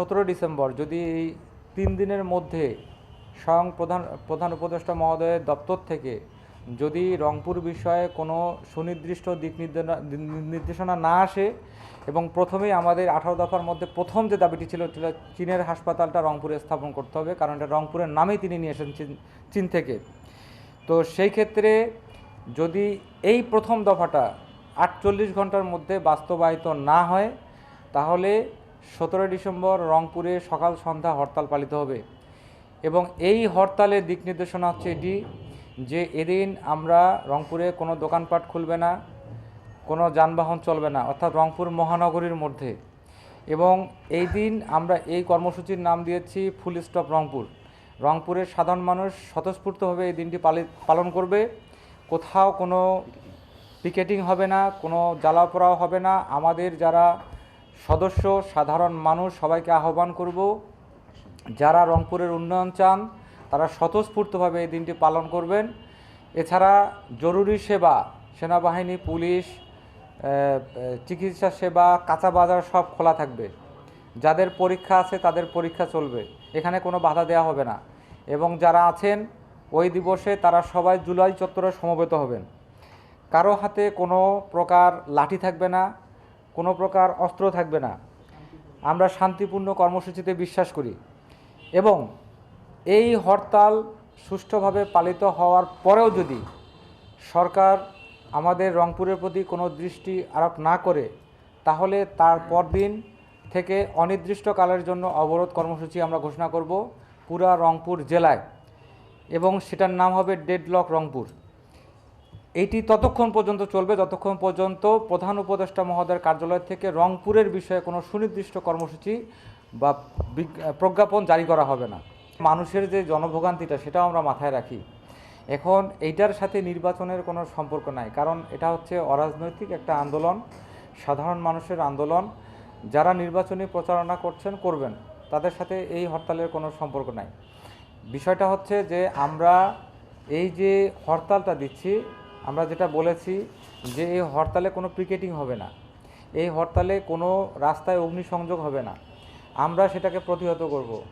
সতেরো ডিসেম্বর, যদি এই তিন দিনের মধ্যে স্বয়ং প্রধান প্রধান উপদেষ্টা মহোদয়ের দপ্তর থেকে যদি রংপুর বিষয়ে কোনো সুনির্দিষ্ট দিক নির্দেশনা না আসে এবং প্রথমেই আমাদের আঠারো দফার মধ্যে প্রথম যে দাবিটি ছিল চীনের হাসপাতালটা রংপুরে স্থাপন করতে হবে, কারণ এটা রংপুরের নামেই তিনি নিয়ে এসেছেন চীন থেকে। তো সেই ক্ষেত্রে যদি এই প্রথম দফাটা আটচল্লিশ ঘণ্টার মধ্যে বাস্তবায়িত না হয়, তাহলে সতেরো ডিসেম্বর রংপুরে সকাল সন্ধ্যা হরতাল পালিত হবে এবং এই হরতালের দিক নির্দেশনা হচ্ছে এটি যে এদিন আমরা রংপুরে কোনো দোকানপাট খুলবে না, কোনো যানবাহন চলবে না, অর্থাৎ রংপুর মহানগরীর মধ্যে। এবং এই দিন আমরা এই কর্মসূচির নাম দিয়েছি ফুল স্টপ রংপুর। রংপুরের সাধারণ মানুষ স্বতঃস্ফূর্তভাবে এই দিনটি পালন করবে। কোথাও কোনো পিকেটিং হবে না, কোনো জ্বালাও পোড়াও হবে না। আমাদের যারা সদস্য, সাধারণ মানুষ, সবাইকে আহ্বান করব, যারা রংপুরের উন্নয়ন চান, তারা স্বতঃস্ফূর্তভাবে এই দিনটি পালন করবেন। এছাড়া জরুরি সেবা, সেনাবাহিনী, পুলিশ চিকিৎসা সেবা, কাঁচা বাজার সব খোলা থাকবে। যাদের পরীক্ষা আছে, তাদের পরীক্ষা চলবে। এখানে কোনো বাধা দেওয়া হবে না। এবং যারা আছেন, ওই দিবসে তারা সবাই জুলাই চত্বরে সমবেত হবেন। কারও হাতে কোনো প্রকার লাঠি থাকবে না। কোনো প্রকার অস্ত্র থাকবে না। আমরা শান্তিপূর্ণ কর্মসূচিতে বিশ্বাস করি এবং এই হরতাল সুষ্ঠুভাবে পালিত হওয়ার পরেও যদি সরকার আমাদের রংপুরের প্রতি কোনো দৃষ্টি আরোপ না করে, তাহলে তার পরদিন থেকে অনির্দিষ্টকালের জন্য অবরোধ কর্মসূচি আমরা ঘোষণা করব পুরা রংপুর জেলায় এবং সেটার নাম হবে ডেডলক রংপুর। এইটি ততক্ষণ পর্যন্ত চলবে, যতক্ষণ পর্যন্ত প্রধান উপদেষ্টা মহোদয়ের কার্যালয় থেকে রংপুরের বিষয়ে কোনো সুনির্দিষ্ট কর্মসূচি বা প্রজ্ঞাপন জারি করা হবে না। মানুষের যে জনভোগান্তিটা সেটাও আমরা মাথায় রাখি। এখন এইটার সাথে নির্বাচনের কোনো সম্পর্ক নাই, কারণ এটা হচ্ছে অরাজনৈতিক একটা আন্দোলন, সাধারণ মানুষের আন্দোলন। যারা নির্বাচনী প্রচারণা করছেন, করবেন, তাদের সাথে এই হরতালের কোনো সম্পর্ক নাই। বিষয়টা হচ্ছে যে আমরা এই যে হরতালটা দিচ্ছি আমরা যেটা বলেছি যে এই হরতালে কোনো পিকেটিং হবে না। এই হরতালে কোনো রাস্তায় অগ্নিসংযোগ হবে না। আমরা সেটাকে প্রতিহত করব।